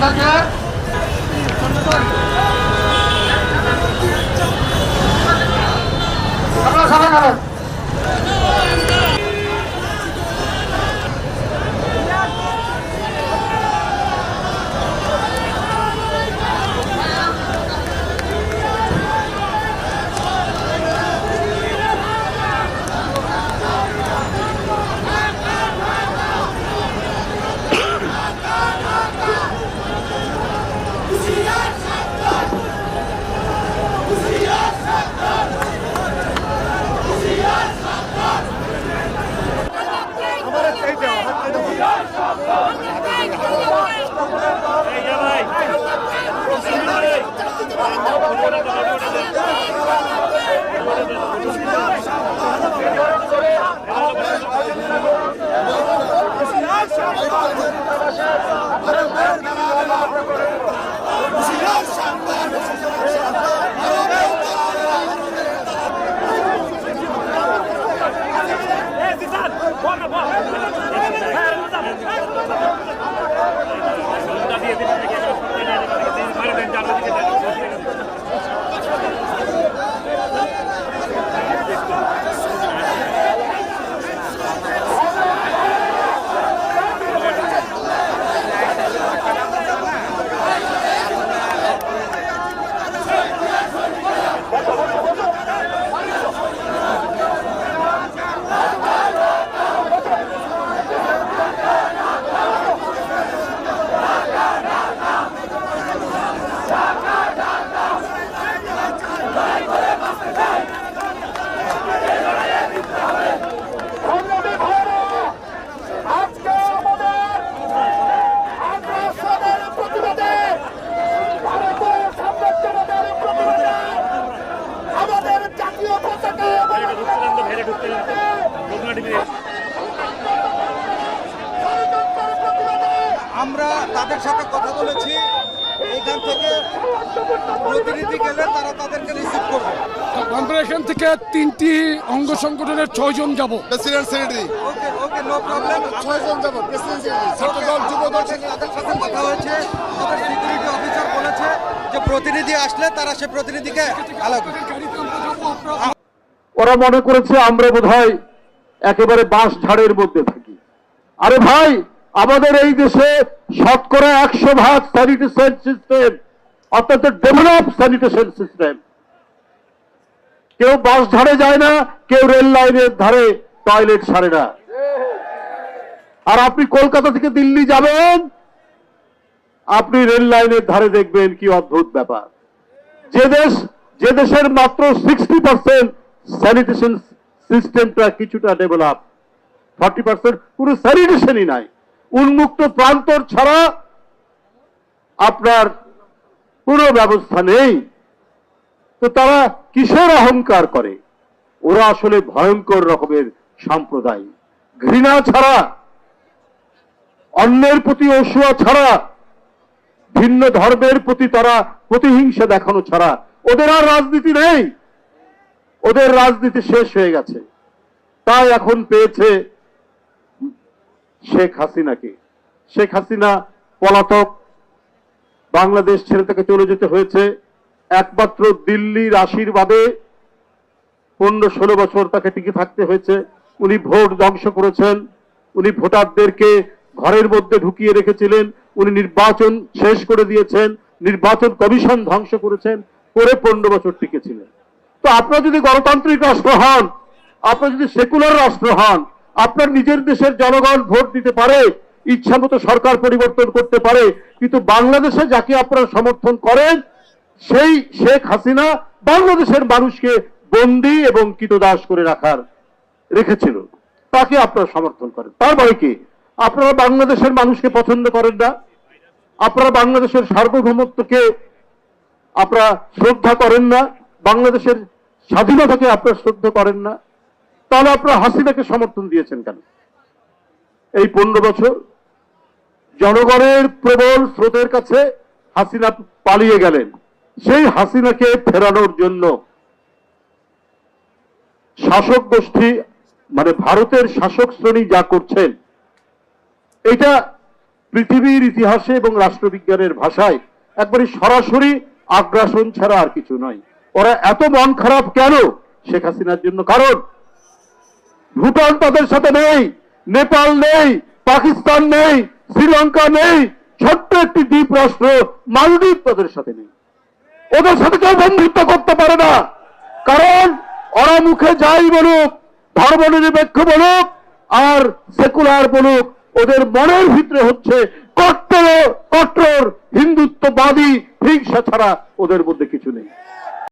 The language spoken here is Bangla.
তাদেরকে আপনারা আমরা তাদের সাথে কথা বলেছি। এখান থেকে প্রতিনিধি গেলে তারা তাদেরকে রিসিভ করবে। কনফেডারেশন থেকে তিনটি অঙ্গ সংগঠনের ছয়জন যাব। President secretary okay okay no problem ছয়জন যাব প্রেসিডেন্ট সেক্রেটারি ছাত্রদল যুবদল। তাদের সাথে কথা হয়েছে। আমাদের সিকিউরিটি অফিসার বলেছে যে প্রতিনিধি আসলে তারা সে প্রতিনিধিকে আলাদা ওরা মনে করেছে আমরা বোধহয় একেবারে বাঁশ ঝাড়ের মধ্যে থাকি। আরে ভাই আমাদের এই দেশে শতকরা একশো ভাগ স্যানিটেশন সিস্টেম অত্যন্ত ডেভেলপ স্যানিটেশন সিস্টেম কেউ বাস ঝাড়ে যায় না, কেউ রেল লাইনের ধারে টয়লেট সারে না। আর আপনি কলকাতা থেকে দিল্লি যাবেন, আপনি রেল লাইনের ধারে দেখবেন কি অদ্ভুত ব্যাপার। যে দেশ, যে দেশের মাত্র সিক্সটি পার্সেন্ট স্যানিটেশন সিস্টেমটা কিছুটা ডেভেলপ ফর্টি পার্সেন্ট পুরো স্যানিটেশনই নাই। উন্মুক্ত প্রান্তর ছাড়া আপনার পুরো ব্যবস্থা নেই। তো তারা কিসের অহংকার করে? ওরা আসলে ভয়ঙ্কর রকমের সাম্প্রদায় ঘৃণা ছাড়া, অন্যের প্রতি অসুয়া ছাড়া, ভিন্ন ধর্মের প্রতি তারা প্রতিহিংসা দেখানো ছাড়া ওদের আর রাজনীতি নেই। ওদের রাজনীতি শেষ হয়ে গেছে। তাই এখন পেয়েছে শেখ হাসিনাকে শেখ হাসিনা পলাতক বাংলাদেশ ছেড়ে থেকে চলে যেতে হয়েছে। একমাত্র দিল্লির আশীর্বাদে পনেরো ষোলো বছর তাকে টিকে থাকতে হয়েছে। উনি ভোট ধ্বংস করেছেন। উনি ভোটারদেরকে ঘরের মধ্যে ঢুকিয়ে রেখেছিলেন। উনি নির্বাচন শেষ করে দিয়েছেন। নির্বাচন কমিশন ধ্বংস করেছেন। করে পনেরো বছর টিকেছিলেন। তো আপনারা যদি গণতান্ত্রিক রাষ্ট্র হন, আপনারা যদি সেকুলার রাষ্ট্র হন আপনার নিজের দেশের জনগণ ভোট দিতে পারে, ইচ্ছামতো সরকার পরিবর্তন করতে পারে, কিন্তু বাংলাদেশে যাকে আপনারা সমর্থন করেন, সেই শেখ হাসিনা বাংলাদেশের মানুষকে বন্দী এবং কীতদাস করে রাখার রেখেছিল। তাকে আপনারা সমর্থন করেন। তার মানে কি? আপনারা বাংলাদেশের মানুষকে পছন্দ করেন না। আপনারা বাংলাদেশের সার্বভৌমত্বকে আপনারা শ্রদ্ধা করেন না। বাংলাদেশের স্বাধীনতাকে আপনারা শ্রদ্ধা করেন না। তাহলে আপনারা হাসিনাকে সমর্থন দিয়েছেন কেন? এই পনেরো বছর জনগণের প্রবল স্রোতের কাছে হাসিনা পালিয়ে গেলেন। সেই হাসিনাকে ফেরানোর জন্য শাসক গোষ্ঠী মানে ভারতের শাসক শ্রেণি যা করছেন, এটা পৃথিবীর ইতিহাসে এবং রাষ্ট্রবিজ্ঞানের ভাষায় একবারে সরাসরি আগ্রাসন ছাড়া আর কিছু নয়। ওরা এত মন খারাপ কেন শেখ হাসিনার জন্য? কারণ ভুটান তাদের সাথে নেই, নেপাল নেই, পাকিস্তান নেই, শ্রীলঙ্কা নেই, ছোট্ট একটি দ্বীপ রাষ্ট্র মালদ্বীপ তাদের সাথে নেই। ওদের সাথে কেউ বন্ধুত্ব করতে পারে না। কারণ ওরা মুখে যাই বলুক, ধর্মনিরপেক্ষ বলুক, আর সেকুলার বলুক, ওদের মনের ভিতরে হচ্ছে কট্টর কট্টর, হিন্দুত্ববাদী হিংসা ছাড়া ওদের মধ্যে কিছু নেই।